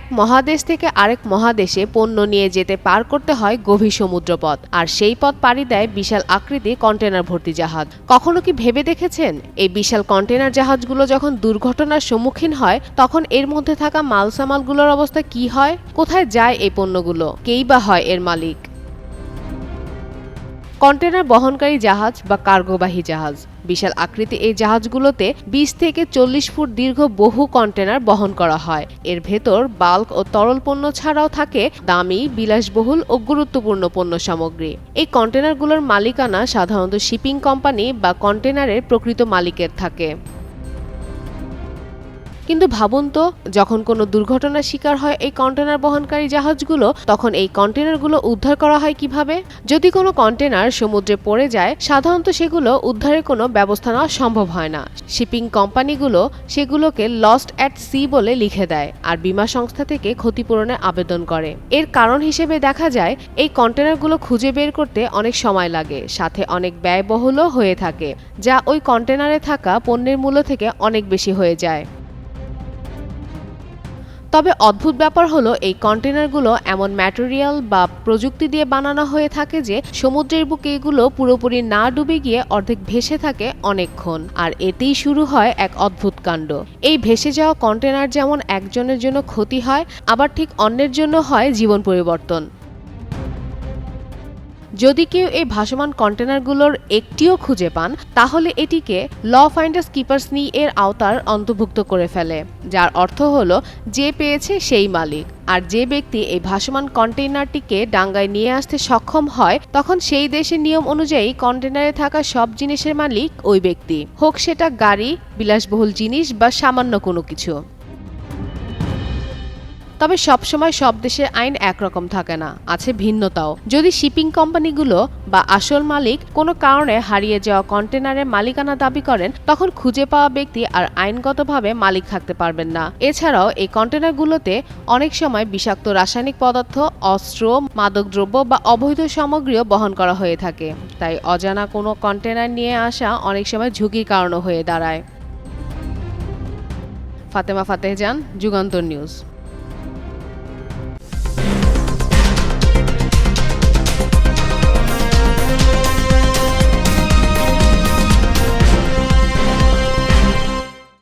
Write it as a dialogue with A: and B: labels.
A: এক মহাদেশ থেকে আরেক মহাদেশে পণ্য নিয়ে যেতে পার করতে হয় গভীর সমুদ্রপথ, আর সেই পথ পাড়ি দেয় বিশাল আকৃতি কন্টেনার ভর্তি জাহাজ। কখনো কি ভেবে দেখেছেন? এই বিশাল কন্টেনার জাহাজগুলো যখন দুর্ঘটনার সম্মুখীন হয়, তখন এর মধ্যে থাকা মালসামালগুলোর অবস্থা কি হয়? কোথায় যায় এই পণ্যগুলো? কেই বা হয় এর মালিক? কন্টেনার বহনকারী জাহাজ বা কার্গোবাহী জাহাজ। বিশাল আকৃতি এই জাহাজগুলোতে বিশ থেকে চল্লিশ ফুট দীর্ঘ বহু কন্টেনার বহন করা হয়। এর ভেতর বাল্ক ও তরল পণ্য ছাড়াও থাকে দামি, বিলাসবহুল ও গুরুত্বপূর্ণ পণ্য সামগ্রী। এই কন্টেনারগুলোর মালিকানা সাধারণত শিপিং কোম্পানি বা কন্টেনারের প্রকৃত মালিকের থাকে। কিন্তু ভাবুন তো, যখন কোনো দুর্ঘটনার শিকার হয় এই কন্টেনার বহনকারী জাহাজগুলো, তখন এই কন্টেনারগুলো উদ্ধার করা হয় কীভাবে? যদি কোনো কন্টেনার সমুদ্রে পড়ে যায়, সাধারণত সেগুলো উদ্ধারের কোনো ব্যবস্থা নেওয়া সম্ভব হয় না। শিপিং কোম্পানিগুলো সেগুলোকে লস্ট অ্যাট সি বলে লিখে দেয় আর বিমা সংস্থা থেকে ক্ষতিপূরণের আবেদন করে। এর কারণ হিসেবে দেখা যায়, এই কন্টেনারগুলো খুঁজে বের করতে অনেক সময় লাগে, সাথে অনেক ব্যয়বহুলও হয়ে থাকে, যা ওই কন্টেনারে থাকা পণ্যের মূল্য থেকে অনেক বেশি হয়ে যায়। তবে অদ্ভুত ব্যাপার হলো, এই কন্টেনারগুলো এমন ম্যাটেরিয়াল বা প্রযুক্তি দিয়ে বানানো হয়ে থাকে যে, সমুদ্রের বুকে এগুলো পুরোপুরি না ডুবে গিয়ে অর্ধেক ভেসে থাকে অনেকক্ষণ। আর এতেই শুরু হয় এক অদ্ভুত কাণ্ড। এই ভেসে যাওয়া কন্টেনার যেমন একজনের জন্য ক্ষতি হয়, আবার ঠিক অন্যের জন্য হয় জীবন পরিবর্তন। যদি কেউ এই ভাসমান কন্টেনারগুলোর একটিও খুঁজে পান, তাহলে এটিকে ল ফাইন্ডার্স কিপার্স নি এর আওতার অন্তর্ভুক্ত করে ফেলে, যার অর্থ হলো যে পেয়েছে সেই মালিক। আর যে ব্যক্তি এই ভাসমান কন্টেইনারটিকে ডাঙ্গায় নিয়ে আসতে সক্ষম হয়, তখন সেই দেশের নিয়ম অনুযায়ী কন্টেনারে থাকা সব জিনিসের মালিক ওই ব্যক্তি। হোক সেটা গাড়ি, বিলাসবহুল জিনিস বা সামান্য কোনো কিছু। তবে সবসময় সব দেশের আইন একরকম থাকে না, আছে ভিন্নতাও। যদি শিপিং কোম্পানিগুলো বা আসল মালিক কোনো কারণে হারিয়ে যাওয়া কন্টেনারের মালিকানা দাবি করেন, তখন খুঁজে পাওয়া ব্যক্তি আর আইনগতভাবে মালিক থাকতে পারবেন না। এছাড়াও এই কন্টেনারগুলোতে অনেক সময় বিষাক্ত রাসায়নিক পদার্থ, অস্ত্র, মাদকদ্রব্য বা অবৈধ সামগ্রীও বহন করা হয়ে থাকে। তাই অজানা কোনো কন্টেনার নিয়ে আসা অনেক সময় ঝুঁকির কারণও হয়ে দাঁড়ায়। ফাতেমা ফাতেহজান যুগান্তর নিউজ।